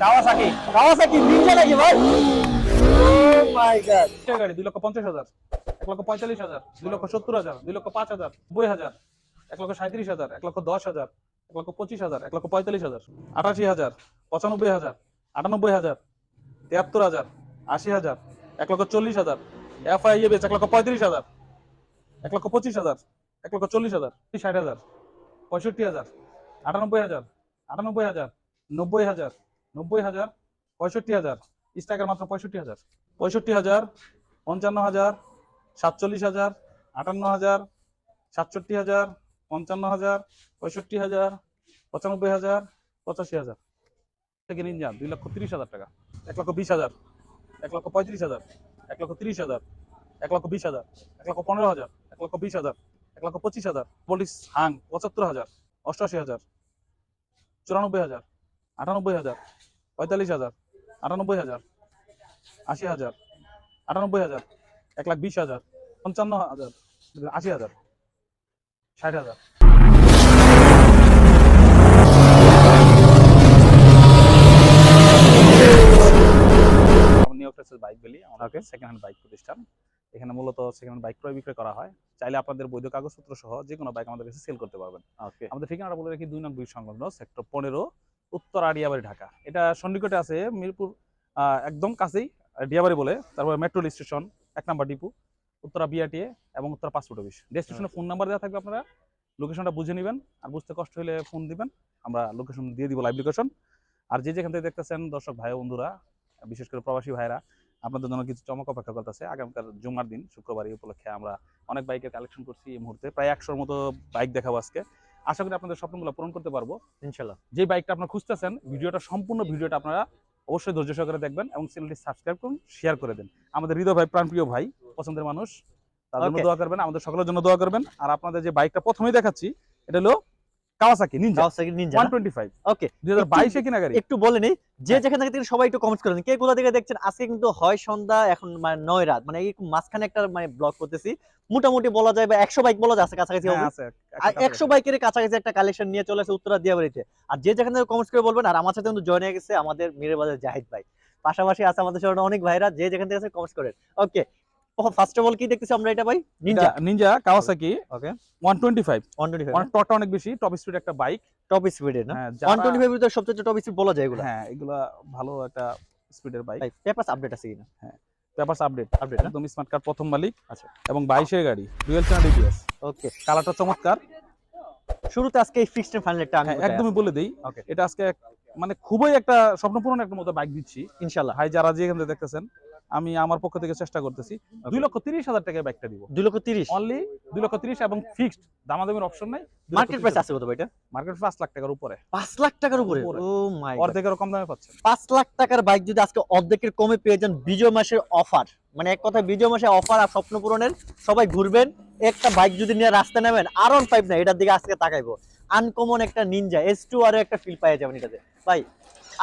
Kawasaki Kawasaki Ninja নাকি ভাই? ও my god গাড়ি দুই লক্ষ পঞ্চাশ হাজার এক লক্ষ পঁয়তাল্লিশ হাজার দুই লক্ষ সত্তর হাজার দুই লক্ষ পাঁচ হাজার নব্বই হাজার এক লক্ষ সাঁত্রিশ হাজার এক লক্ষ দশ হাজার এক লক্ষ পঁচিশ হাজার এক লক্ষ পঁয়তাল্লিশ হাজার আটাশি হাজার পঁচানব্বই হাজার আটানব্বই হাজার তিয়াত্তর হাজার আশি হাজার এক লক্ষ চল্লিশ হাজার এফআই বেচ এক লক্ষ পঁয়ত্রিশ হাজার এক লক্ষ পঁচিশ হাজার এক লক্ষ চল্লিশ হাজার ষাট হাজার পঁয়ষট্টি হাজার আটানব্বই হাজার আটানব্বই হাজার নব্বই হাজার নব্বই হাজার, পঁয়ষট্টি হাজার স্টাকের মাত্র পঁয়ষট্টি হাজার। পঁয়ষট্টি হাজার, পঞ্চান্ন হাজার, সাতচল্লিশ হাজার, আটান্ন হাজার, সাতষট্টি হাজার, পঞ্চান্ন হাজার, পঁয়ষট্টি হাজার, পঁচানব্বই হাজার, পঁচাশি হাজার। নিন যান দুই লক্ষ তিরিশ হাজার টাকা। এক লক্ষ বিশ হাজার, এক লক্ষ পঁয়ত্রিশ হাজার, এক লক্ষ তিরিশ হাজার, এক লক্ষ বিশ হাজার, এক লক্ষ পনেরো হাজার, এক লক্ষ বিশ হাজার, এক লক্ষ পঁচিশ হাজার পলিশ হাং পঁচাত্তর হাজার, অষ্টআশি হাজার, চুরানব্বই হাজার, আটানব্বই হাজার পঁয়তাল্লিশ হাজার আটানব্বই হাজার আশি হাজার আটানব্বই হাজার এক লাখ বিশ হাজার পঞ্চান্ন হাজার আশি হাজার ষাট হাজার। নিউ বাইক বলি আমাদের সেকেন্ড হ্যান্ড বাইক প্রতিষ্ঠান। এখানে মূলত সেকেন্ড হ্যান্ড বাইক ক্রয় বিক্রয় করা হয়। চাইলে আপনাদের বৈধ কাগজপত্র সহ যে কোনো বাইক আমাদের কাছে সেল করতে পারবেন। ওকে আমাদের ঠিকানাটা বলে রাখি দুই নং দুই সংলগ্ন সেক্টর পনেরো উত্তর আড়িয়াবাড়ি ঢাকা। এটা সন্নিকটে আছে মিরপুর একদম কাছেই ডিয়াবাড়ি বলে। তারপরে মেট্রো স্টেশন, এক নাম্বার ডিপু, উত্তরা বিআরটিএ এবং উত্তরা পাসপোর্ট অফিস। ডেস্টিনেশনে ফোন নাম্বার দেওয়া থাকবে আপনারা। লোকেশনটা বুঝে নেবেন আর বুঝতে কষ্ট হলে ফোন দিবেন। আমরা লোকেশন দিয়ে দিব লাইভ লোকেশন আর যে যেখান থেকে দেখতেছেন দর্শক ভাই বন্ধুরা, বিশেষ করে প্রবাসী ভাইরা আপনাদের জন্য কিছু চমক অপেক্ষা করতেছে। আগামীকাল জুমার দিন, শুক্রবার এই উপলক্ষে আমরা অনেক বাইকের কালেকশন করছি এই মুহূর্তে। প্রায় একশোর মতো বাইক দেখাবো আজকে। আশা করি আপনাদের স্বপ্নগুলো পূরণ করতে পারব। ইনশাল্লাহ। যে বাইকটা আপনারা খুঁজতেছেন ভিডিওটা সম্পূর্ণ ভিডিওটা আপনারা অবশ্যই ধৈর্য সহকারে দেখবেন এবং চ্যানেলটি সাবস্ক্রাইব করুন শেয়ার করে দেন। আমাদের হৃদয় ভাই প্রাণপ্রিয় ভাই পছন্দের মানুষ তার জন্য দোয়া করবেন আমাদের সকলের জন্য দোয়া করবেন। আর আপনাদের যে বাইকটা প্রথমেই দেখাচ্ছি এটা হলো Kawasaki Ninja Kawasaki Ninja one twenty five okay দুই হাজার বাইশে কিনা গাড়ি একটু বলে নেই যে হ্যাঁ। যেখান থেকে সবাই একটু করেন কে কোথা থেকে দেখছেন? আজকে কিন্তু হয় সন্ধ্যা এখন মানে নয় রাত মানে এই মাঝখানে একটা মানে ব্লগ করতেছি। মোটামুটি বলা যায় বা একশো বাইক বলা যাচ্ছে কাছাকাছি হবে হ্যাঁ, আছে, আর একশো একশো বাইকের কাছাকাছি একটা কালেকশন নিয়ে চলে আসে উত্তরা দিয়াবাড়িতে আর যে যেখানে কমেন্ট করে বলবেন আর আমার সাথে কিন্তু জয়েন হয়ে গেছে আমাদের মিরের বাজার জাহিদ ভাই। পাশাপাশি আছে আমাদের সাথে অনেক ভাইরা যে যেখান থেকে কমেন্ট করেন। ওকে ফার্স্ট অফ অল কি দেখতেছি আমরা এটা ভাই? Ninja Ninja Kawasaki okay one twenty five one twenty অনেক টকটা অনেক বেশি টপ স্পিড একটা বাইক টপ স্পিডের না? হ্যাঁ ওয়ান যারা- সবচেয়ে টপ স্পিড বলা যায় এগুলো। হ্যাঁ এগুলা ভালো একটা স্পিডের বাইক পেপারস আপডেট আছে কিনা? হ্যাঁ পেপারস আপডেট আপডেট একদম স্মার্ট কার্ড প্রথম মালিক। আচ্ছা। এবং বাইশের গাড়ি ডুয়েল চ্যানেল ডিপিএস ওকে কালারটা চমৎকার। শুরুতে আজকে এই ফিক্সড ফাইনালটা আমি হ্যাঁ, একদমই বলে দেই. এটা আজকে মানে খুবই একটা স্বপ্নপূরণ একটা মতো বাইক দিচ্ছি। ইনশাআল্লাহ। ভাই যারা যে এখানে দেখতেছেন আমি আমার পক্ষ থেকে চেষ্টা করতেছি দুই লক্ষ তিরিশ হাজার টাকায় বাইকটা দিব। দুই লক্ষ তিরিশ? অনলি দুই লক্ষ তিরিশ এবং ফিক্সড দামাদামির অপশন নাই। মার্কেট প্রাইস আছে কত ভাই এটা? মার্কেট পাঁচ লাখ টাকার উপরে। পাঁচ লাখ টাকার উপরে। ও মাই অর্ধেকেরও কম দামে পাচ্ছেন। পাঁচ লাখ টাকার বাইক যদি আজকে অর্ধেকের কমে পেয়ে যান বিজয় মাসের অফার মানে এক কথা বিজয় মাসে অফার আর স্বপ্ন পূরণের সবাই ঘুরবেন একটা বাইক যদি নিয়ে রাস্তা নেবেন আর অন পাইপ না এটার দিকে আজকে তাকাইবো। আনকমন একটা নিনজা এস টু আর একটা ফিল পাওয়া যাবেন এটাতে। ভাই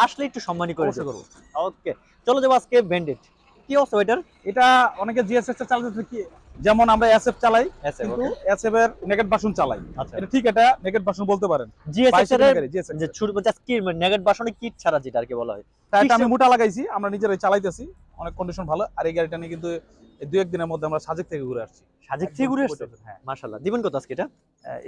আসলে একটু সম্মানী করে করব। ওকে চলো যাব আজকে ব্যান্ডেড কি অবস্থা এটার? এটা অনেকে জিএসএস চালাতে কি? যেমন আমরা এসএফ চালাই কিন্তু এসএফ এর নেগেট বাসন চালাই। আচ্ছা। এটা ঠিক এটা নেগেট বাসন বলতে পারেন। জিএসএস এর যে ছুট কি নেগেট বাসনে কিট ছাড়া যেটা আর কি বলা হয়। টায়ারটা আমি মোটা লাগাইছি আমরা নিজেরাই চালাইতেছি অনেক কন্ডিশন ভালো। আর এই গাড়িটা নিয়ে কিন্তু দুই একদিনের মধ্যে আমরা সাজেক থেকে ঘুরে আসছি। সাজেক থেকে ঘুরে আসছে হ্যাঁ। মাশাআল্লাহ। দিবেন কত আজকে এটা?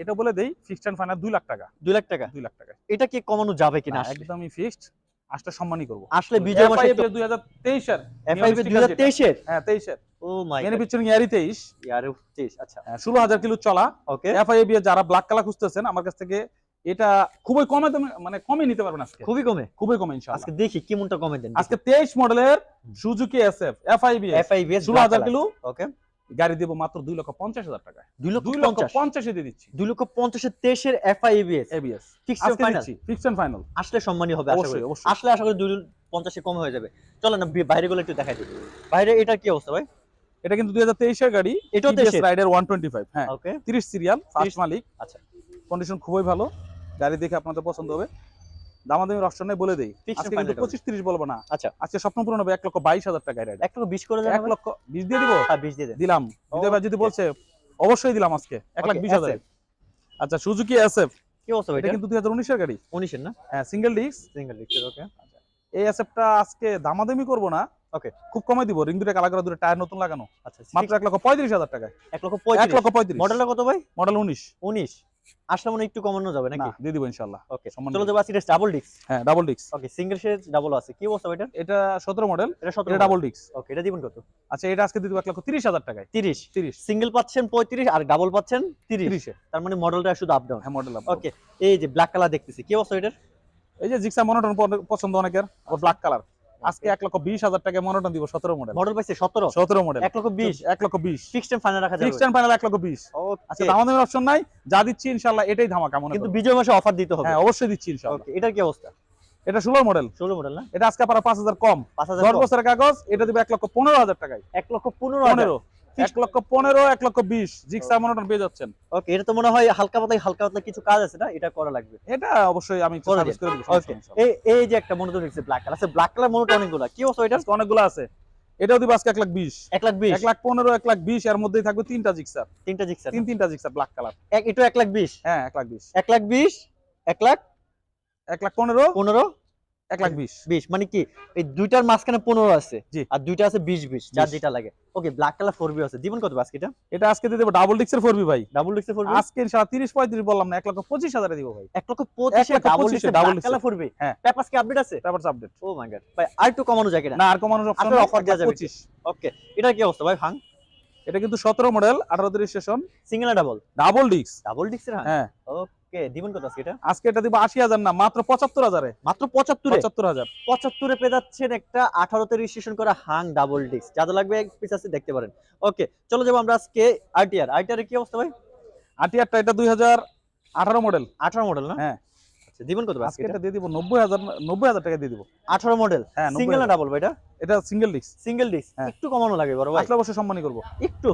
এটা বলে দেই ফিক্সড এন্ড ফাইনাল দুই লাখ টাকা। দুই লাখ টাকা? দুই লাখ টাকা। এটা কি কমানো যাবে কিনা? একদমই ফিক্সড আসলে সম্মানই করব। আসলে বিজয় মাসে দুই হাজার তেইশের এফআইবি sticker দুই হাজার যেটা। তেইশের? হ্যাঁ তেইশের। ও মাই ম্যানুফ্যাকচারিং ইয়ারই তেইশ। ইয়ার তেইশ আচ্ছা। ষোলো হাজার কিলো চলা। ওকে এফআইবি যারা ব্ল্যাক কালার খুঁজতেছেন আমার কাছ থেকে এটা খুবই কমে মানে কমে নিতে পারবেন আজকে। খুবই কমে? খুবই কমে ইনশাআল্লাহ আজকে দেখি কি মনটা কমে দেন আজকে তেইশ মডেলের সুজুকি এসএফ এফআইবি এফআইবি ষোলো হাজার কিলো। ওকে গাড়ি দেবো মাত্র দুই লক্ষ পঞ্চাশ হাজার টাকা দুই লক্ষ দুই লক্ষ পঞ্চাশে? দিয়ে দিচ্ছি। দুই লক্ষ পঞ্চাশের তেইশের এফআইবিএস এবিএস আজকে ফাইনাল ফিক্সড ফাইনাল আসলে সম্মানী হবে আশা করি। অবশ্যই। অবশ্যই আসলে আশা করি দুই পঞ্চাশে কম হয়ে যাবে। চলো না বাইরে গুলো একটু দেখাই দিই। বাইরে এটা কি অবস্থা ভাই? এটা কিন্তু দুই হাজার তেইশের গাড়ি এটাও তেইশের? রাইডার ওয়ান টোয়েন্টি ফাইভ হ্যাঁ। ওকে তিরিশ সিরিয়াল ফার্স্ট মালিক। আচ্ছা। কন্ডিশন খুবই ভালো। গাড়ি দেখে আপনাদের পছন্দ হবে। দামাদামির অপশনে বলে দেই। আজকে কিন্তু হবে। পঁচিশ তিরিশ বলব না। আচ্ছা। আজকে স্বপ্ন পূরণ হবে এক লক্ষ বাইশ হাজার টাকা এক লক্ষ বিশ করে দেন এক লক্ষ বিশ দিয়ে দিব? হ্যাঁ দিয়ে দিলাম। ভাই যদি বলছে অবশ্যই দিলাম আজকে। হাজার। আচ্ছা সুজুকি এসএফ কি অবস্থা এটা কিন্তু গাড়ি। উনিশের না? হ্যাঁ সিঙ্গেল ডিস্ক সিঙ্গেল লিখছে ওকে এই অ্যাসেপটা আজকে দামাদামি করব না। Okay. খুব কমে দিব। রিং দুটো কালা করে দুটো টায়ার নতুন লাগানো। আচ্ছা মাত্র এক লক্ষ পঁয়ত্রিশ হাজার টাকায়। এক লক্ষ পঁয়ত্রিশ। লক্ষ মডেলটা কত ভাই? মডেল উনিশ। উনিশ। আসলে মনে একটু কমানো যাবে নাকি? দিয়ে দিব ইনশাল্লাহ ওকে চলো। যাব ডাবল ডিস্ক হ্যাঁ ডাবল ডিক্স ওকে সিঙ্গেল ডাবল আছে। কি অবস্থা এটা এটা সতেরো মডেল এটা সতেরো এটা ডাবল ডিক্স ওকে এটা দিবেন কত? আচ্ছা এটা আজকে দিয়ে দিব এক লক্ষ তিরিশ হাজার টাকায়। তিরিশ। তিরিশ। সিঙ্গেল পাচ্ছেন পঁয়ত্রিশ আর ডাবল পাচ্ছেন তিরিশ। তিরিশে। তার মানে মডেলটা শুধু আপ ডাউন হ্যাঁ মডেল ওকে এই যে ব্ল্যাক কালার দেখতেছি। কি অবস্থা এটার এই যে জিক্সা মনোটন পছন্দ অনেকের ব্ল্যাক কালার আজকে এক লক্ষ বিশ হাজার টাকা মনোটন দিব সতেরো মডেল মডেল পাইছে সতেরো? সতেরো মডেল এক লক্ষ বিশ? এক লক্ষ বিশ। ফিক্সড ফাইনাল রাখা যাবে। ফিক্সড ফাইনাল এক লক্ষ বিশ। আচ্ছা আমাদের অপশন নাই। যা দিচ্ছি ইনশাল্লাহ এটাই ধামাকা মনে কিন্তু বিজয় মাসে অফার দিতে হবে। হ্যাঁ অবশ্যই দিচ্ছি ইনশাল্লাহ এটার কি অবস্থা? এটা ষোলো মডেল ষোলো মডেল না? এটা আজকে পারা পাঁচ হাজার কম। পাঁচ হাজার দশ বছরের কাগজ এটা দিবে এক লক্ষ পনেরো হাজার টাকায়। এক লক্ষ পনেরো পনেরো। এক লক্ষ পনেরো এক লক্ষ বিশ জিক্সা মনোটন পেয়ে যাচ্ছেন। ওকে এটা তো মনে হয় হালকা পাতলা হালকা পাতলা কিছু কাজ আছে না? এটা করা লাগবে। এটা অবশ্যই আমি সার্ভিস করে দিব এই এই যে একটা মনোটন দেখছি ব্ল্যাক কালার আছে ব্ল্যাক কালার মনোটন অনেকগুলো। কি অবস্থা এটা অনেকগুলো আছে। এটাও দিব আজকে এক লাখ বিশ। এক লাখ বিশ? এক লাখ পনেরো এক লাখ বিশ এর মধ্যেই থাকবে তিনটা জিক্সার তিনটা জিক্সার তিন তিনটা জিক্সার ব্ল্যাক কালার এটা এক লাখ বিশ? হ্যাঁ এক লাখ বিশ। এক লাখ বিশ? এক লাখ? এক লাখ পনেরো। পনেরো? এক লাখ বিশ। বিশ মানে কি? এই দুইটার মাঝখানে পনেরো আছে। আর দুইটা আছে বিশ বিশ যার যেটা লাগে। Okay black colour four B আছে। দিবেন কত বাস্কেটটা এটা আজকে দিয়ে দেবো ডাবল ডিক্সের ফোরবি ভাই। ডাবল ডিক্সে ফোর বি আজকে ইনশাল্লাহ তিরিশ পঁয়ত্রিশ বললাম না এক লক্ষ পঁচিশ হাজারে দিব ভাই। এক লক্ষ পঁচিশে ডাবল পঁচিশে ডিক্সে double double colour four B হ্যাঁ। পেপারস কি আপডেট আছে? তারপর আপডেট ও মাই গড ভাই আর একটু কমানো যায় না আর অপশন আপনার offer দেয়া যাবে। পঁচিশ। ওকে এটা কি অবস্থা ভাই ভাঙ? এটা কিন্তু সতেরো মডেল আঠারো রেজিস্ট্রেশন সিঙ্গেল ডাবল ডাবল ডিক্স ডাবল ডিক্সের হ্যাঁ। ওকে দিবেন কত আজকে এটা? আজকে এটা দিব আশি হাজার না মাত্র পেয়ে যাচ্ছেন একটা আঠারোতে রেজিস্ট্রেশন করা হাং ডাবল ডিস্ক যাদের লাগবে এক পিস আছে দেখতে পারেন। ওকে চলো যাব আমরা আজকে আরটিআর আরটিআর কি অবস্থা ভাই? এটা দুই হাজার আঠারো মডেল আঠারো মডেল না? হ্যাঁ। আচ্ছা দিবেন কত আজকে এটা? দিয়ে দিব নব্বই হাজার নব্বই হাজার টাকা দিয়ে দিব। আঠারো মডেল হ্যাঁ সিঙ্গেল না ডাবল ভাই এটা? এটা সিঙ্গেল ডিস্ক সিঙ্গেল ডিস্ক হ্যাঁ। একটু কমানো লাগে বড় ভাই। আসলে অবশ্যই সম্মানই করব। একটু।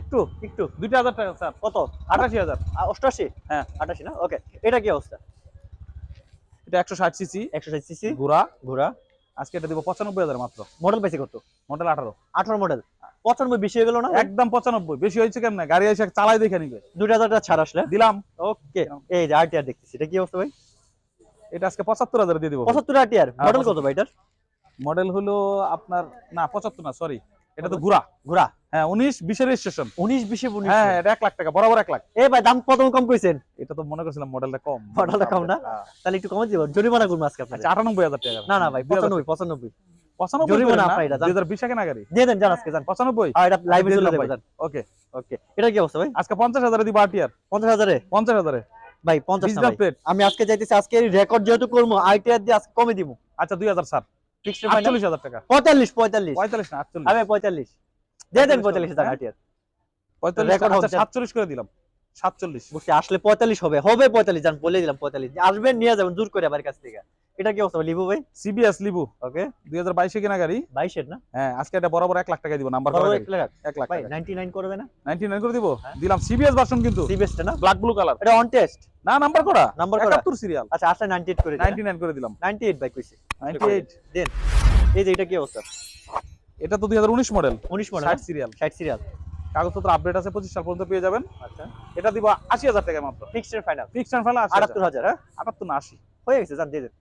একটু একটু দুইটা হাজার টাকা স্যার। কত? আটাশি হাজার। অষ্টআশি হ্যাঁ। আটাশি না? ওকে এটা কি অবস্থা? এটা একশো ষাট সিসি একশো ষাট সিসি ঘোড়া ঘোড়া। আজকে এটা দিব পঁচানব্বই হাজার মাত্র। মডেল পাইছে কত? মডেল আঠারো। আঠারো মডেল পঁচানব্বই বেশি হয়ে গেল না? একদম পঁচানব্বই। বেশি হয়েছে কেমন? গাড়ি এসে চালাই দেখে নিবে। দুই হাজার টাকা ছাড় আসলে? দিলাম। ওকে এই যে আরটিআর দেখতেছি। এটা কি অবস্থা ভাই? এটা আজকে পঁচাত্তর হাজার দিয়ে দিব। পঁচাত্তর আরটিআর হ্যাঁ, মডেল কত ভাই এটার? মডেল হলো আপনার না পঁচাত্তর না সরি এটা তো ঘোড়া ঘোড়া। হ্যাঁ উনিশ বিশের রেজিস্ট্রেশন উনিশ বিশে হ্যাঁ হ্যাঁ, এটা এক লাখ টাকা বরাবর এক লাখ। এ ভাই দাম কত কম কইছেন? এটা তো মনে করছিলাম মডেলটা কম। মডেলটা কম না? হ্যাঁ। তাহলে একটু কমে দিব। জরিমানা করব আজকে আপনার আচ্ছা আটানব্বই হাজার টাকা। না না ভাই পঁচানব্বই। পঁচানব্বই আমি আজকে যাইতেছি আজকে রেকর্ড যেহেতু করব আইটিআর দিয়ে আজকে কমে দিব। আচ্ছা দুই হাজার স্যার। ফিক্সড ফাইনাল আটচল্লিশ হাজার টাকা। পঁয়তাল্লিশ পঁয়তাল্লিশ। পঁয়তাল্লিশ না আটচল্লিশ। আমি পঁয়তাল্লিশ। দিয়ে দেন 45 পঁয়তাল্লিশ হাজার? আইটিআর পঁয়তাল্লিশ record আচ্ছা করে দিলাম। সাতচল্লিশ। বুঝছি আসলে পঁয়তাল্লিশ হবে হবে পঁয়তাল্লিশ জান বলে দিলাম পঁয়তাল্লিশ। আসবেন নিয়ে যাবেন জোর করে আমার কাছ থেকে। এটা কি অবস্থা লিবু ভাই? C B S Libu. Okay. দুই হাজার বাইশে কেনা গাড়ি। বাইশের না? হ্যাঁ আজকে এটা বরাবর এক লাখ টাকা দিব নাম্বার করা এক লাখ। এক লাখ ভাই নাইনটি নাইন করে না? নাইনটি নাইন করে দিব? হ্যাঁ। দিলাম সিবিএস ভার্সন কিন্তু। না? ব্ল্যাক ব্লু কালার এটা অন টেস্ট না নাম্বার করা নাম্বার করা একাত্তর সিরিয়াল আচ্ছা আসলে নাইনটি এইট করে নাইনটি নাইন করে দিলাম। নাইনটি এইট বাই কইছে নাইনটি এইট এই যে এটা কি অবস্থা? এটা তো দুই হাজার উনিশ মডেল উনিশ মডেল ষাট সিরিয়াল ষাট সিরিয়াল কাগজপত্র আপডেট আছে পঁচিশ সাল পর্যন্ত পেয়ে যাবেন। আচ্ছা। এটা দিব আশি হাজার টাকা মাত্র। ফিক্সড ফাইনাল ফিক্সড ফাইনাল আটাত্তর হাজার হ্যাঁ? আটাত্তর না আশি। হয়ে গেছে জান দিয়ে দেন।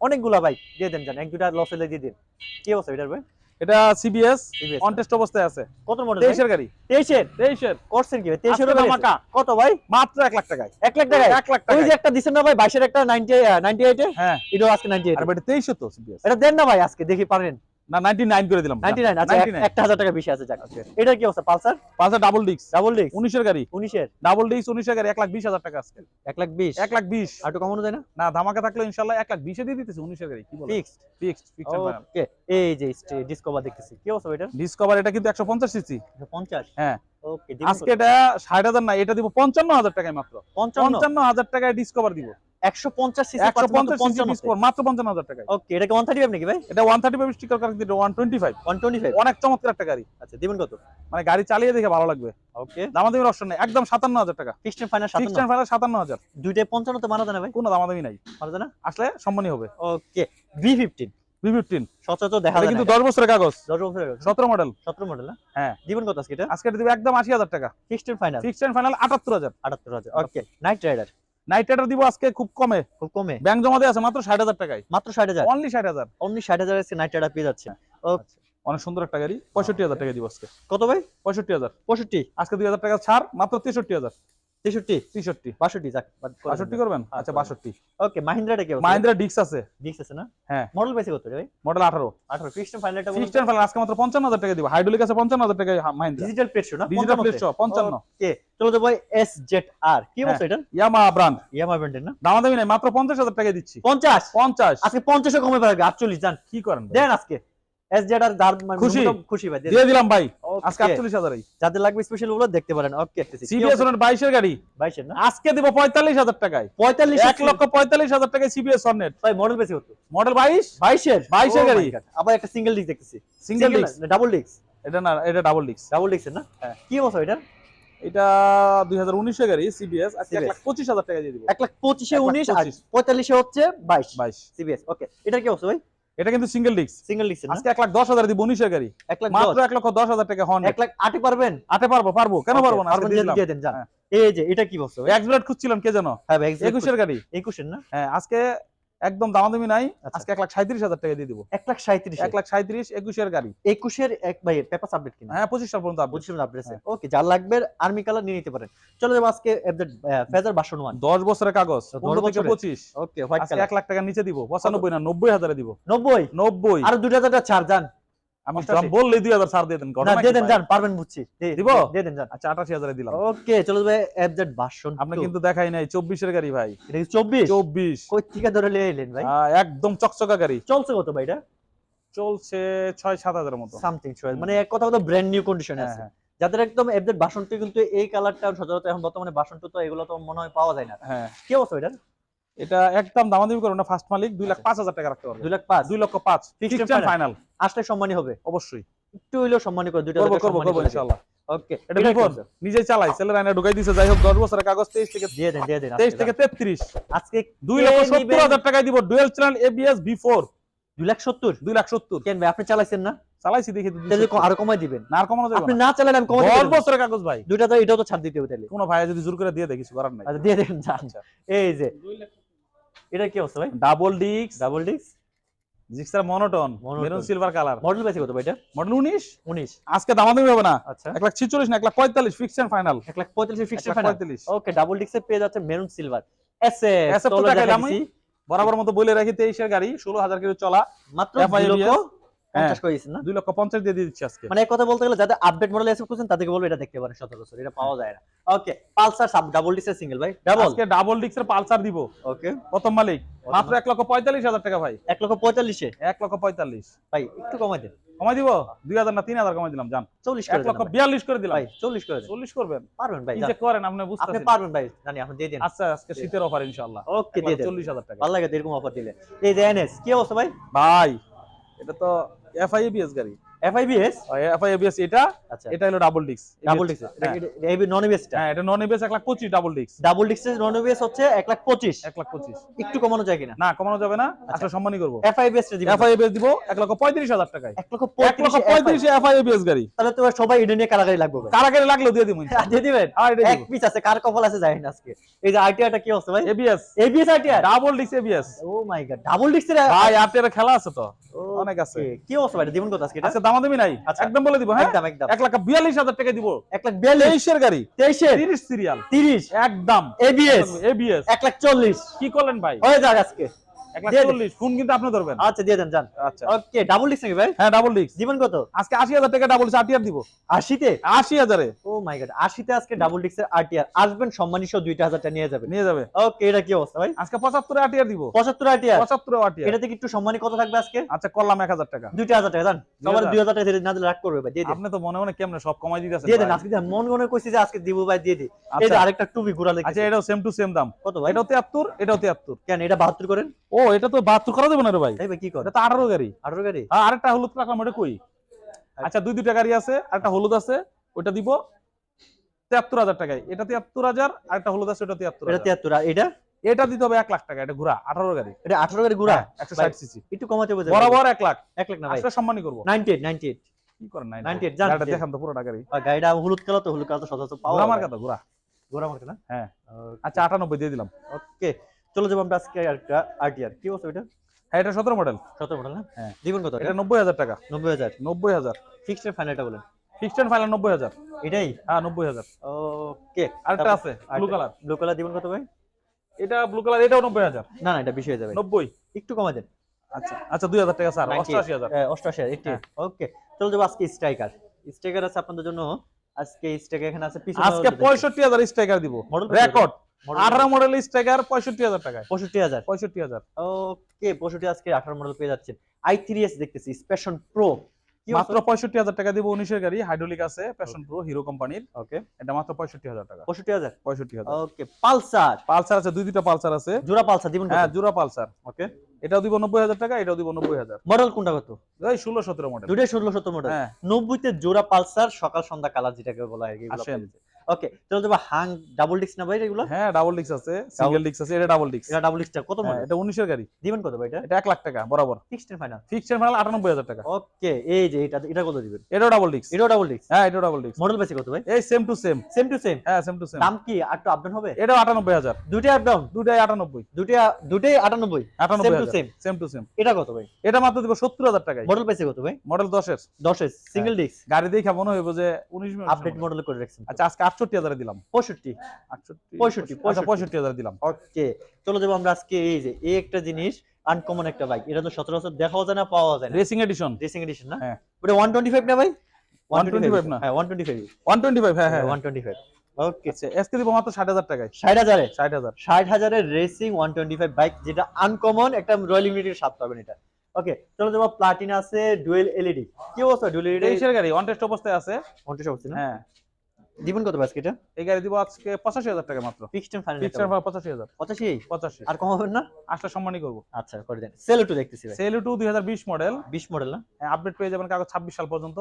অনেকগুলা ভাই দিয়ে দেন জান এক দুটা লস হলে দিয়ে দিন। কি অবস্থা এটার ভাই? এটা সিবিএস অন টেস্ট অবস্থায় আছে। কত মডেল তেইশের গাড়ি। তেইশের? তেইশের। করছেন কি ভাই? তেইশের আজকে ধামাকা। কত ভাই? মাত্র এক লাখ টাকায়। এক লাখ টাকায়? এক লাখ ওই যে একটা দিছেন না ভাই? বাইশের একটা নাইনটি নাইনটি এ? হ্যাঁ। এটা আজকে নাইনটি এইট আর এটা তেইশে তো সিবিএস এটা দেন না ভাই আজকে দেখি পারেন। না নাইনটি নাইন করে দিলাম। নাইনটি নাইন আচ্ছা এক- 99 একটা হাজার টাকা বেশি আছে যাক। এটা কি অবস্থা পালসার? পাঁচটা ডাবল ডিস্ক ডাবল ডিস্ক উনিশের গাড়ি। উনিশের? ডাবল ডিস্ক উনিশের গাড়ি এক লাখ বিশ হাজার টাকা আজকে। লাখ লাখ আর একটু কমানো যায় না? না ধামাকা থাকলে ইনশাল্লাহ এক লাখ বিশে দিয়ে দিতেছে উনিশের গাড়ি কি বল? ফিক্সড ফিক্সড ফিক্সড ওকে এই যে ডিসকভার দেখতেছি। কি অবস্থা এটা ডিসকভার এটা কিন্তু একশো পঞ্চাশ সিসি পঞ্চাশ? হ্যাঁ। ওকে আজকে এটা ষাট হাজার না এটা দিব পঞ্চান্ন হাজার টাকায় মাত্র। পঞ্চান্ন? পঞ্চান্ন হাজার টাকায় ডিসকভার দিব। একশো পঞ্চাশ সিসি মাত্র টাকায়। ওকে এটা কি নাকি ভাই? স্টিকার দিতে অনেক চমৎকার একটা গাড়ি। আচ্ছা দিবেন কত? মানে গাড়ি চালিয়ে দেখে ভালো লাগবে। ওকে দামাদামির অপশন নেই একদম টাকা। ফিক্সড ফাইনাল ফিক্সড তো মানা ভাই? কোনো দামাদামি নাই। মানা আসলে সম্মানই হবে। ওকে সচরাচর দেখা যায় কিন্তু কিন্তু দশ বছরের কাগজ। বছরের মডেল সতেরো মডেল না? হ্যাঁ। কত আজকে এটা? আজকে এটা দিবে একদম আশি হাজার টাকা। Fixed final fixed okay Knight Rider Knight Rider দিব আজকে খুব কমে। খুব কমে? ব্যাংক জমা দেওয়া আছে মাত্র ষাট হাজার টাকায়। মাত্র ষাট হাজার? অনলি ষাট হাজার। অনলি ষাট হাজার আছে নাইট্রেটার পেয়ে যাচ্ছে। অনেক সুন্দর একটা গাড়ি। পঁয়ষট্টি হাজার টাকা দিব আজকে। কত ভাই? পঁয়ষট্টি হাজার। পঁয়ষট্টি। আজকে দুই হাজার টাকা ছাড় মাত্র তেষট্টি হাজার। তেষট্টি? তেষট্টি। বাষট্টি যাক বাষট্টি করবেন? হ্যাঁ, আচ্ছা বাষট্টি। ওকে মাহিন্দ্রাটা কি মাহিন্দ্রা ডিক্স আছে। ডিক্স আছে না? হ্যাঁ। মডেল বেশি কত রে ভাই? মডেল আঠারো। আঠারো। ক্রিস্টান ফাইনালটা ফাইনাল আজকে মাত্র পঞ্চান্ন হাজার টাকা দিব। হাইড্রোলিক আছে পঞ্চান্ন হাজার টাকা মাহিন্দ্রা। ডিজিটাল প্লেট না? ডিজিটাল পঞ্চান্ন। ওকে চলো তো ভাই এস জেড আর কি হ্যাঁ। বলছো এটা ইয়ামা ব্র্যান্ড ইয়ামা ব্র্যান্ডের না? দামাদামি নাই মাত্র পঞ্চাশ হাজার টাকা দিচ্ছি। পঞ্চাশ? পঞ্চাশ। আজকে পঞ্চাশে কমে পারবে আটচল্লিশ জান। কি করেন দেন আজকে। এস জেড আর খুশি? খুশি ভাই দিয়ে দিলাম ভাই। আজকে Okay. আটচল্লিশ হাজারই যাদের লাগবে স্পেশাল দেখতে পারেন। ওকে সিবিএস গাড়ি। বাইশের না? আজকে দিব টাকায়। পঁয়তাল্লিশ এক লক্ষ পঁয়তাল্লিশ হাজার টাকায় সিবিএস সনেট ভাই মডেল বেশি কত মডেল বাইশ? বাইশের? 22 এর গাড়ি। আবার একটা সিঙ্গেল ডিস্ক দেখতেছি। সিঙ্গেল ডিস্ক ডাবল ডিস্ক এটা না এটা ডাবল ডিস্ক ডাবল ডিস্কের না? হ্যাঁ। কি অবস্থা এটা এটা দুই হাজার উনিশের গাড়ি সিবিএস আজকে এক লাখ পঁচিশ হাজার টাকা দিয়ে দিব। এক লাখ পঁচিশে উনিশ পঁয়তাল্লিশে হচ্ছে বাইশ। বাইশ। সিবিএস ওকে এটার কি অবস্থা ভাই? এটা কিন্তু সিঙ্গেল ডিস্ক সিঙ্গেল ডিস্ক আজকে 1 লাখ দশ হাজার দিব উনিশের গাড়ি। 1 লাখ মাত্র দশ। এক লক্ষ দশ হাজার টাকা হন 1 লাখ আটে পারবেন? আটে পারব পারব। কেন পারব না? আজকে দিয়ে- দেন যান। হ্যাঁ। এই যে এটা কি বলছো এক্সব্লেড খুঁজছিলাম কে জানো হ্যাঁ ভাই এর গাড়ি। একুশের না? হ্যাঁ আজকে একদম দামাদামি নাই। আচ্ছা। আজকে এক লাখ সাঁত্রিশ হাজার টাকা দিয়ে দিব। এক লাখ সাঁত্রিশ এক লাখ সাঁত্রিশ একুশের গাড়ি। একুশের এক ভাই পেপার সাবমিট কিনা? হ্যাঁ পঁচিশ সাল পর্যন্ত পঁচিশ পঁচিশ আপডেট আছে। ওকে যা লাগবে আর্মি কালার নিয়ে নিতে পারেন। চলো যাব আজকে ফেজার বাসন ওয়ান দশ বছরের কাগজ দশ পনেরো থেকে পঁচিশ। ওকে হোয়াইট কালার এক লাখ টাকা নিচে দিব পঁচানব্বই না নব্বই হাজারে দিব। নব্বই? নব্বই। আর দুটো হাজার টাকা ছাড় যান আমি। যখন দুই হাজার ছাড় দিয়ে দেন না দিয়ে দেন যান পারবেন বুঝছি। দিব? দিয়ে দেন যান। আচ্ছা আটাশি হাজারে দিলাম। ওকে চলো ভাই এফজেড বাসন আপনি কিন্তু দেখাই নাই চব্বিশের গাড়ি ভাই। এটা কি চব্বিশ? চব্বিশ। কই থেকে ধরে লিয়ে এলেন ভাই? একদম চকচকা গাড়ি। চলছে কত ভাই এটা? চলছে ছয় সাত হাজারের মতো। সামথিং ছয় মানে এক কথা কথা ব্র্যান্ড নিউ কন্ডিশনে হ্যাঁ, আছে। হ্যাঁ, যাদের একদম এফজেড বাসনটি কিন্তু এই কালারটা সচরাচর এখন বর্তমানে বাসনটি তো এগুলো তো মনে হয় পাওয়া যায় না। হ্যাঁ। কি অবস্থা এটা এটা একদম দামাদামি করো না ফার্স্ট মালিক দুই লাখ পাঁচ হাজার টাকা রাখতে পারবে। দুই লাখ পাঁচ। দুই লক্ষ পাঁচ। ফিক্সড ফাইনাল আসলে সম্মানী হবে। অবশ্যই। একটু হইলেও সম্মানী করে দুইটা করব করব করব ইনশাআল্লাহ। ওকে এটা বিপদ নিজেই চালাই ছেলের আইনা ঢুকাই দিছে যাই হোক দশ বছরের কাগজ থেকে দিয়ে দেন দিয়ে দেন তেইশ আজকে থেকে তেত্রিশ। আজকে দুই লক্ষ নিবেন? সত্তর হাজার টাকায় দিব dual channel ABS V four দুই লাখ সত্তর? দুই লাখ সত্তর। কেন ভাই আপনি চালাইছেন না? চালাইছি দেখি তাহলে আরও কমাই দিবেন। না আর কমানো যাবে আপনি না। চালালে আমি কমাই বছরের কাগজ ভাই। দুইটা তো এটাও তো ছাড় দিতে হবে তাহলে। কোনো ভাই যদি জোর করে দিয়ে দেয় কিছু করার নাই। আচ্ছা দিয়ে দেন আচ্ছা। এই যে এটা কি অবস্থা ভাই? Double disc double disc Gixxer monotone maroon silver colour model বেশি কত ভাই এটা? মডেল উনিশ? উনিশ। আজকে দামাদামি হবে না। আচ্ছা। এক লাখ ছিচল্লিশ না এক লাখ পঁয়তাল্লিশ ফিক্স এন্ড ফাইনাল এক লাখ পঁয়তাল্লিশ ফিক্সড ফাইনাল পঁয়তাল্লিশ। ওকে ডাবল ডিস্কে পেয়ে যাচ্ছে মেরুন সিলভার এস SF তো টাকা দাম। বরাবর মতো বলে রাখি তেইশের গাড়ি ষোলো হাজার কিলো চলা। মাত্র FIBS দুই লক্ষ হ্যাঁ। না? দুই লক্ষ পঞ্চাশ দিয়ে দিয়ে দিচ্ছি আজকে। মানে কথা বলতে গেলে যাদের আপডেট মডেল করছেন তাদেরকে বলব এটা দেখতে পারেন সতেরো বছর এটা পাওয়া যায় না। ওকে পালসার সাব ডাবল ডিসের সিঙ্গেল ভাই। ডাবল আজকে ডাবল ডিক্সের পালসার দিব। ওকে প্রথম মালিক। মাত্র এক লক্ষ পঁয়তাল্লিশ হাজার টাকা ভাই। এক লক্ষ পঁয়তাল্লিশে এক লক্ষ পঁয়তাল্লিশ। ভাই একটু কমাই দেন। কমাই দিব? দুই হাজার না তিন হাজার কমাই দিলাম জান চল্লিশ এক করে লক্ষ দেন বিয়াল্লিশ করে দিলাম। ভাই করে দেন। চল্লিশ করবেন। পারবেন ভাই কি করেন আপনি আপনি পারবেন ভাই জানি আপনি দিয়ে দেন। আচ্ছা আজকে শীতের অফার ইনশাআল্লাহ। ওকে দিয়ে দেন। টাকা। ভালো লাগে এরকম অফার দিলে। এই যে এনএস কি অবস্থা ভাই? ভাই এটা তো এফআইএবিএস গাড়ি। এফআইবিএস এফআইএবিএস এটা? আচ্ছা। এটা হলো ডাবল ডিক্স ডাবল ডিক্স এবি নন হ্যাঁ। এটা নন এবিএস এক লাখ পঁচিশ ডাবল ডিক্স ডাবল ডিক্সের নন এবিএস হচ্ছে এক লাখ পঁচিশ। এক লাখ পঁচিশ। একটু কমানো যায় কিনা? না কমানো যাবে না। আচ্ছা। সম্মানই করব। এফআইবিএস দিবেন দিব। লক্ষ টাকায়। এক লক্ষ এক লক্ষ পঁয়ত্রিশ পঁয়ত্রিশে গাড়ি। তাহলে তো সবাই এটা নিয়ে কারাগারি লাগবে কারাগারি লাগলেও দিয়ে দিব দিয়ে দিবেন। হ্যাঁ এটা এক পিস আছে কার কপাল আছে জানি না আজকে। এই যে আইটিআরটা কি অবস্থা ভাই? এবিএস এবিএস আইটিআর ডাবল ডিক্স ABS oh my god double ডিক্সের ভাই আরটিআর খেলা আছে তো। অনেক আছে। কি অবস্থা ভাই? দিবেন কত আজকে আচ্ছা দামাদামি নাই? আচ্ছা। একদম বলে দিব হ্যাঁ? একদম একদম। এক লাখ বিয়াল্লিশ হাজার টাকা দিব। এক লাখ 42 এর গাড়ি। 23 এর 30 সিরিয়াল তিরিশ। একদম। এবিএস এবিএস এক লাখ চল্লিশ। কি করলেন ভাই? হয়ে যাক আজকে। ফোন কিন্তু আপনি ধরবেন। আচ্ছা দিয়ে দেন যান। আচ্ছা। ওকে ডাবল ডিক্স নাকি ভাই? হ্যাঁ ডাবল ডিক্স দিবেন কত? আজকে আশি হাজার টাকা ডাবল আটিয়ার দিব। আশিতে? আশি হাজারে। ও মাই গড আশিতে আজকে ডাবল ডিক্সের আরটিআর আসবেন সম্মানী সহ দুইটা হাজারটা নিয়ে যাবেন। নিয়ে যাবে। ওকে এটা কি অবস্থা ভাই? আজকে পঁচাত্তরে আটিয়ার দিব। পঁচাত্তর আরটিআর পঁচাত্তরে আটিয়ার এটাতে কি একটু সম্মানী কত থাকবে আজকে? আচ্ছা করলাম এক হাজার টাকা। দুইটা হাজার টাকা জান সবার হাজার? দুই হাজার টাকা না দিলে রাগ করবে ভাই দিয়ে দেন। আপনি তো মনে মনে কেমনে সব কমাই দিতেছেন দিয়ে দেন আজকে মন মনে কইছি যে আজকে দিব ভাই দিয়ে দিই এই আচ্ছা। আরেকটা টুবি ঘোরা আচ্ছা দেখছি এটাও সেম টু সেম দাম। কত ভাই? এটাও তিয়াত্তর এটাও তিয়াত্তর। কেন এটা বাহাত্তর করেন? ও এটা তো বাহাত্তর করা যাবে না রে ভাই? ভাই কি করে? এটা আঠারো গাড়ি। আঠারো গাড়ি? আর আরেকটা হলুদ রাখলাম ওটা কই? আচ্ছা। দুই দুইটা গাড়ি আছে আরেকটা হলুদ আছে ওটা দিব তিয়াত্তর হাজার টাকায়। এটা তিয়াত্তর হাজার আরেকটা হলুদ আছে ওটা তিয়াত্তর এটা তিয়াত্তর এটা? এটা দিতে হবে এক লাখ টাকা এটা আঠারো গাড়ি। এটা আঠারো গাড়ি ঘোরা একশো ষাট সিসি একটু কমাতে হবে বরাবর এক লাখ। এক লাখ না ভাই। আসলে সম্মানই করব। Ninety eight ninety eight. কি করেন নাই 98 জান, গাড়িটা দেখান তো পুরোটা গাড়ি। গাড়িটা হলুদ কালার তো হলুদ কালার তো সচরাচর পাওয়া ঘোরা যায়। মার কথা ঘোরা না? হ্যাঁ। আচ্ছা আটানব্বই দিয়ে দিলাম। ওকে। চলো যাব আমরা আজকে একটা আরটিআর কি বলছো এটা? হ্যাঁ এটা সতেরো মডেল সতেরো মডেল না? হ্যাঁ। দিবেন কত? এটা নব্বই হাজার টাকা। নব্বই হাজার। নব্বই হাজার। ফিক্সড ফাইনালটা বলেন। ফিক্সড ফাইনাল নব্বই হাজার। এটাই? হ্যাঁ নব্বই হাজার। ওকে আরেকটা আছে ব্লু কালার ব্লু কালার দিবেন কত ভাই? এটা ব্লু কালার এটাও নব্বই হাজার। না না এটা বেশি হয়ে যাবে। নব্বই। একটু কমা দেন। আচ্ছা আচ্ছা দুই হাজার টাকা স্যার 98 অষ্টআশি হাজার। আহ, অষ্টআশি হাজার হ্যাঁ। ওকে চলো যাব আজকে স্ট্রাইকার স্ট্রাইকার আছে আপনাদের জন্য। আজকে স্ট্রাইকার এখানে আছে পিছনে আজকে পঁয়ষট্টি হাজার স্ট্রাইকার দিব। রেকর্ড আঠারো মডেল স্ট্রাইকার পঁয়ষট্টি হাজার টাকায়। পঁয়ষট্টি হাজার? পঁয়ষট্টি হাজার। ওকে পঁয়ষট্টি আজকে আঠারো মডেল পেয়ে যাচ্ছেন। আই থ্রি এস দেখতেছি স্পেশন প্রো মাত্র পঁয়ষট্টি হাজার টাকা দিব উনিশের গাড়ি হাইড্রোলিক আছে প্যাশন প্রো হিরো কোম্পানির ওকে এটা মাত্র পঁয়ষট্টি হাজার টাকা। পঁয়ষট্টি হাজার? পঁয়ষট্টি হাজার। ওকে পালসার? পালসার আছে দুই দুইটা পালসার আছে। জোড়া পালসার দিবেন হ্যাঁ জোড়া পালসার ওকে এটাও দিব নব্বই হাজার টাকা এটাও দিব নব্বই হাজার। মডেল কোনটা কত? এই ষোলো সতেরো মডেল দুটাই ষোলো সত্তর মডেল হ্যাঁ। নব্বইতে জোড়া পালসার সকাল সন্ধ্যা কালার যেটাকে বলা হয় আসেন। ওকে চলো যাব হাং ডাবল ডিস্ক না ভাই এগুলো? হ্যাঁ ডাবল ডিক্স আছে সিঙ্গেল ডিক্স আছে এটা ডাবল ডিক্স এটা ডাবল ডিস্কটা কত মডেল এটা উনিশের গাড়ি। দিবেন কত ভাই এটা? এটা এক লাখ টাকা বরাবর। Fixed final fixed and final আটানব্বই হাজার টাকা। ওকে এই যে এটা এটা কত দিবেন? এটাও ডাবল ডিক্স এটাও ডাবল ডিস্ক হ্যাঁ এটাও ডাবল ডিক্স মডেল বেশি কত ভাই? এই same to same same to same হ্যাঁ সেম টু সেম দাম কি একটু আপডাউন হবে? এটাও আটানব্বই হাজার। দুটাই আপ ডাউন দুটাই আটানব্বই। দুটাই দুটাই আটানব্বই? আটানব্বই same to same same to same এটা কত ভাই? এটা মাত্র দিব সত্তর হাজার টাকায়। মডেল পাইছে কত ভাই? মডেল দশের। দশের সিঙ্গেল ডিস্ক গাড়ি দেখে মনে হইব যে উনিশ আপডেট মডেল করে রাখছেন। আচ্ছা আজকে আটষট্টি হাজারে দিলাম। পঁয়ষট্টি? আটষট্টি পঁয়ষট্টি, আচ্ছা পঁয়ষট্টি। হাজার দিলাম। ওকে চলো যাব আমরা আজকে এই যে এই একটা জিনিস আনকমন একটা বাইক এটা তো সচরাচর দেখাও যায় না পাওয়া যায় রেসিং এডিশন রেসিং এডিশন না? হ্যাঁ। ওটা ওয়ান টোয়েন্টি ফাইভ না ভাই? 125 না। হ্যাঁ one twenty five one twenty five হ্যাঁ হ্যাঁ ওয়ান টোয়েন্টি ফাইভ ওকে দিব মাত্র টাকায়। Racing one twenty five bike যেটা আনকমন একটা রয়্যাল ইউনিটির স্বাদ পাবেন এটা। ওকে চলো যাব প্লাটিনা আছে ডুয়েল এলইডি কি অবস্থা? ডুয়েল এলইডি তেইশের গাড়ি অন টেস্ট অবস্থায় আছে। হ্যাঁ। দিবেন কত বাজকে এটা? এই গাড়ি দিব আজকে পঁচাশি হাজার টাকা মাত্র। ফিক্সড ফাইনাল ফিক্সড পঁচাশি হাজার। পঁচাশি? পঁচাশি। আর কম হবে না? আসলে সম্মানই করব। আচ্ছা করে দেন। সেল টু দেখতেছি ভাই। সেলু টু দুই হাজার বিশ মডেল বিশ মডেল না? আপডেট পেয়ে যাবেন কাগজ ছাব্বিশ সাল পর্যন্ত।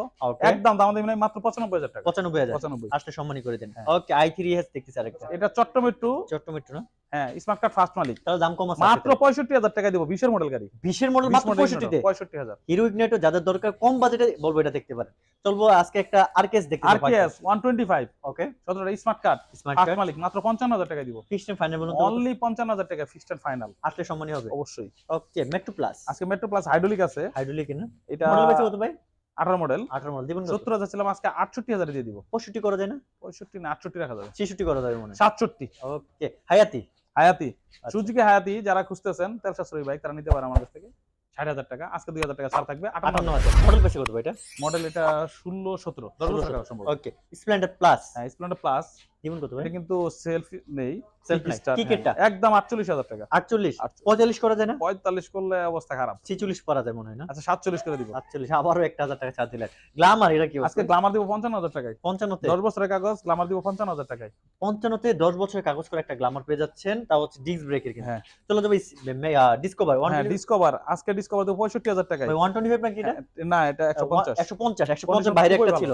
একদম দাম দেবেন মাত্র পঁচানব্বই হাজার টাকা। পঁচানব্বই হাজার। পঁচানব্বই। আসলে সম্মানই করে দেন। হ্যাঁ। ওকে আই থ্রি এস দেখতেছি আরেকটা। এটা চট্টমিট্টু চট্টমিট্টু না? হ্যাঁ স্মার্ট কার্ড ফার্স্ট মালিক। তাহলে দাম কম আছে মাত্র পঁয়ষট্টি হাজার টাকা দিব বিশের মডেল গাড়ি। বিশের মডেল মাত্র পঁয়ষট্টিতে? পঁয়ষট্টি হাজার। হিরো ইগনাইটো যাদের দরকার কম বাজেটে বলব এটা দেখতে পারেন। চলবো আজকে একটা আরকেএস দেখতে R K S one twenty five okay সতেরোটা স্মার্ট কার্ড স্মার্ট কার্ড মালিক মাত্র পঞ্চান্ন হাজার টাকা দিব। ফিক্সড ফাইনাল বলুন তো। অনলি পঞ্চান্ন হাজার টাকা ফিক্সড এন্ড ফাইনাল আসলে সম্মানই হবে। অবশ্যই। ওকে মেট্রো প্লাস আজকে মেট্রো প্লাস হাইড্রোলিক আছে। হাইড্রোলিক না? এটা মডেল কত ভাই? আঠারো মডেল আঠারো মডেল দিবেন সত্তর হাজার ছিলাম আজকে আটষট্টি হাজারে দিয়ে দিব। পঁয়ষট্টি করা যায় না? পঁয়ষট্টি না আটষট্টি রাখা যাবে। ছেষট্টি করা যাবে মনে সাতষট্টি। ওকে হায়াতি হায়াতি। আচ্ছা। সুজুকি হায়াতি যারা খুঁজতেছেন তেল সাশ্রয়ী বাইক তারা নিতে পারে আমার কাছ থেকে। ষাট হাজার টাকা আজকে দুই হাজার টাকা ছাড় থাকবে আটান্ন হাজার। মডেল বেশি কত এটা? মডেল এটা ষোলো সতেরো। দশ বছর সম্ভব। ওকে স্প্লেন্ডার প্লাস হ্যাঁ স্প্লেন্ডার প্লাস দিবেন কত ভাই? কিন্তু সেলফ নেই। Kickstart, Kick-এরটা? হ্যাঁ, একদম আটচল্লিশ হাজার টাকা। আটচল্লিশ? আটচল্লিশ। পঁয়তাল্লিশ করা যায় না? পঁয়তাল্লিশ করলে অবস্থা খারাপ। ছিচল্লিশ করা যায় মনে হয় না? আচ্ছা সাতচল্লিশ করে দিব। আটচল্লিশ আবারও একটা হাজার টাকা ছাড় দিলেন। এটা কি আজকে দিব পঞ্চান্ন হাজার টাকায়। পঞ্চান্নতে? দশ বছরের কাগজ দিব পঞ্চান্ন হাজার টাকায়। পঞ্চান্নতে দশ বছরের কাগজ করে একটা গ্লামার পেয়ে যাচ্ছেন তা হচ্ছে ডিস্ক ব্রেকের কিন্তু। হ্যাঁ। চলো যাব ডিসকভার ওয়ান হ্যাঁ ডিসকভার আজকে ডিসকভার পঁয়ষট্টি হাজার টাকায়। ওয়ান টোয়েন্টি ফাইভ নাকি এটা? হ্যাঁ, না এটা একশো পঞ্চাশ। একশো পঞ্চাশ একশো পঞ্চাশ বাইরে একটা ছিল।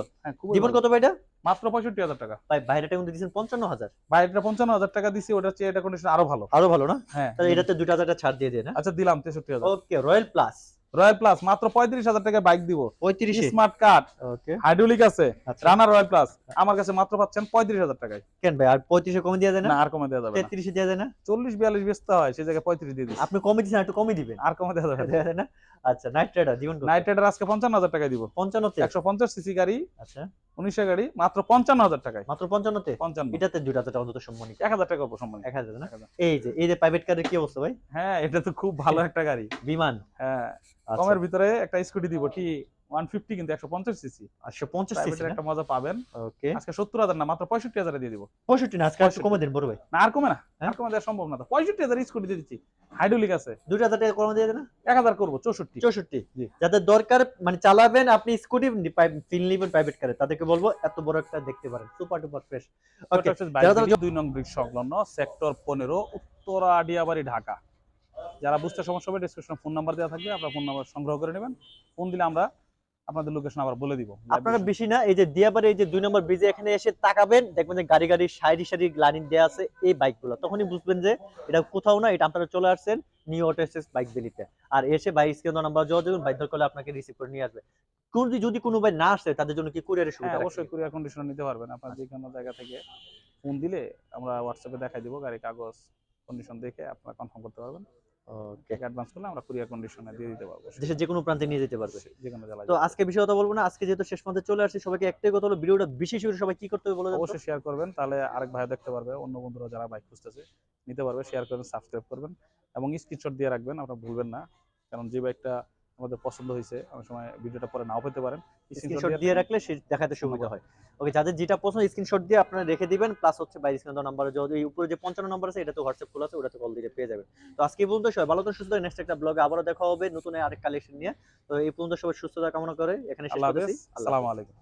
জীবন কত ভাই এটা? মাত্র পঁয়ষট্টি হাজার টাকা। ভাই বাইরেটা কিন্তু দিচ্ছেন পঞ্চান্ন হাজার। ভাই এটা পঞ্চান্ন হাজার টাকা দিছি ওটা হচ্ছে এটা কন্ডিশন আরও ভালো। আরও ভালো না? হ্যাঁ। তাহলে এটাতে দুটো হাজার টাকা ছাড় দিয়ে দেয় না? আচ্ছা দিলাম তেষট্টি হাজার। Okay Royal Plus Royal Plus মাত্র পঁয়ত্রিশ হাজার টাকা বাইক দিব। পঁয়ত্রিশে? স্মার্ট কার্ড হাইড্রোলিক আছে রানার রয়্যাল প্লাস আমার কাছে মাত্র পাচ্ছেন পঁয়ত্রিশ হাজার টাকায়। কেন ভাই আর পঁয়ত্রিশে কমে দিয়ে যায় না? আর কমে দেওয়া যাবে তেত্রিশে দেওয়া যায় না? চল্লিশ বিয়াল্লিশ বেচতে হয় সেই জায়গায় পঁয়ত্রিশ দিয়ে দিচ্ছি। আপনি কমে দিচ্ছেন একটু কমে দিবেন। আর কমে দেওয়া যাবে না। দেওয়া যায় না? আচ্ছা নাইট রাইডার জীবন নাইট রাইডার আজকে পঞ্চান্ন হাজার টাকায় দিব। পঞ্চান্নতে? একশো পঞ্চাশ সিসি গাড়ি আচ্ছা। উনিশশো গাড়ি মাত্র পঞ্চান্ন হাজার টাকায়। মাত্র পঞ্চান্নতে? পঞ্চান্ন। এটাতে দুটো হাজার টাকা সম্মানিত। এক হাজার টাকা সম্মান এক হাজার না? এই যে এই যে প্রাইভেট কারের কি অবস্থা ভাই? হ্যাঁ এটা তো খুব ভালো একটা গাড়ি। বিমান? হ্যাঁ। কমের ভিতরে একটা স্কুটি দিব টি ওয়ান ফিফটি কিন্তু একশো পঞ্চাশ সিসি আটশো পঞ্চাশ প্রাইভেটের একটা মজা পাবেন। ওকে আজকে সত্তর হাজার না মাত্র পঁয়ষট্টি হাজারে দিয়ে দিব। পঁয়ষট্টি না আজকে একটু কমে দেন বড় ভাই। না আর কমে না। হ্যাঁ? আর কমে দেওয়া সম্ভব না তো। পঁয়ষট্টি হাজার স্কুটি দিয়ে দিচ্ছি। হাইড্রোলিক আছে। দুটো হাজার টাকা কমে দিয়ে দেন না? এক হাজার করব চৌষট্টি। চৌষট্টি। জি। যাদের দরকার মানে চালাবেন আপনি স্কুটি ফিল নিবেন প্রাইভেট কারে তাদেরকে বলব এত বড় একটা দেখতে পারেন। সুপার টুপার ফ্রেশ ওকে দুই নং ব্রিজ সংলগ্ন সেক্টর পনেরো উত্তরা আডিয়াবাড়ি ঢাকা। যারা বুঝতে সমস্যা হবে ডিসক্রিপশনে ফোন নাম্বার দেওয়া থাকবে আপনার ফোন নাম্বার সংগ্রহ করে নেবেন। ফোন দিলে আমরা আপনাদের লোকেশন আবার বলে দিব। আপনারা বেশি না এই যে দিয়াবাড়ি এই যে দুই নম্বর ব্রিজে এখানে এসে তাকাবেন দেখবেন যে গাড়ি গাড়ি সারি সারি লাইন দেওয়া আছে এই বাইকগুলো তখনই বুঝবেন যে এটা কোথাও না এটা আপনারা চলে আসছেন নিউ অটোএসএস বাইক বেলিতে আর এসে বাইক স্ক্রিন নাম্বার যোগাযোগ করুন বাইক করলে আপনাকে রিসিভ করে নিয়ে আসবে। কোন যদি কোনো ভাই না আসে তাদের জন্য কি কুরিয়ারের সুবিধা হ্যাঁ অবশ্যই কুরিয়ার কন্ডিশন নিতে পারবেন। আপনার যে কোনো জায়গা থেকে ফোন দিলে আমরা হোয়াটসঅ্যাপে দেখাই দিব গাড়ির কাগজ কন্ডিশন দেখে আপনারা কনফার্ম করতে পারবেন। ওকে অ্যাডভান্স করলে আমরা কুরিয়ার কন্ডিশনে দিয়ে দিতে পারব। দেশের যে কোনো প্রান্তে নিয়ে যেতে পারবে। যে কোনো জেলায় তো আজকে বিষয় কথা বলব না আজকে যেহেতু শেষ চলে আসছি সবাইকে একটাই কথা হলো ভিডিওটা বেশি করে সবাই কি করতে হবে বলে অবশ্যই শেয়ার করবেন তাহলে আরেক ভাই দেখতে পারবে অন্য বন্ধুরা যারা বাইক খুঁজতেছে নিতে পারবে শেয়ার করবেন সাবস্ক্রাইব করবেন এবং স্ক্রিনশট দিয়ে রাখবেন আপনারা ভুলবেন না কারণ যে বাইকটা আমাদের পছন্দ হয়েছে অনেক সময় ভিডিওটা পরে নাও পেতে পারেন। স্ক্রিনশট দিয়ে রাখলে সে দেখাতে সুবিধা হয়। ওকে যাদের যেটা পছন্দ স্ক্রিনশট দিয়ে আপনারা রেখে দিবেন প্লাস হচ্ছে বাইরে স্ক্রিন নাম্বার এই উপরে যে পঞ্চান্ন নাম্বার আছে এটা তো হোয়াটসঅ্যাপ খোলা আছে ওটাতে কল দিয়ে পেয়ে যাবেন। তো আজকে পর্যন্ত সবাই ভালো তো সুস্থ নেক্সট একটা ব্লগে আবারও দেখা হবে নতুন আরেক কালেকশন নিয়ে। তো এই পর্যন্ত সবাই সুস্থতা কামনা করে এখানে শেষ আল্লাহ আসসালামু আলাইকুম।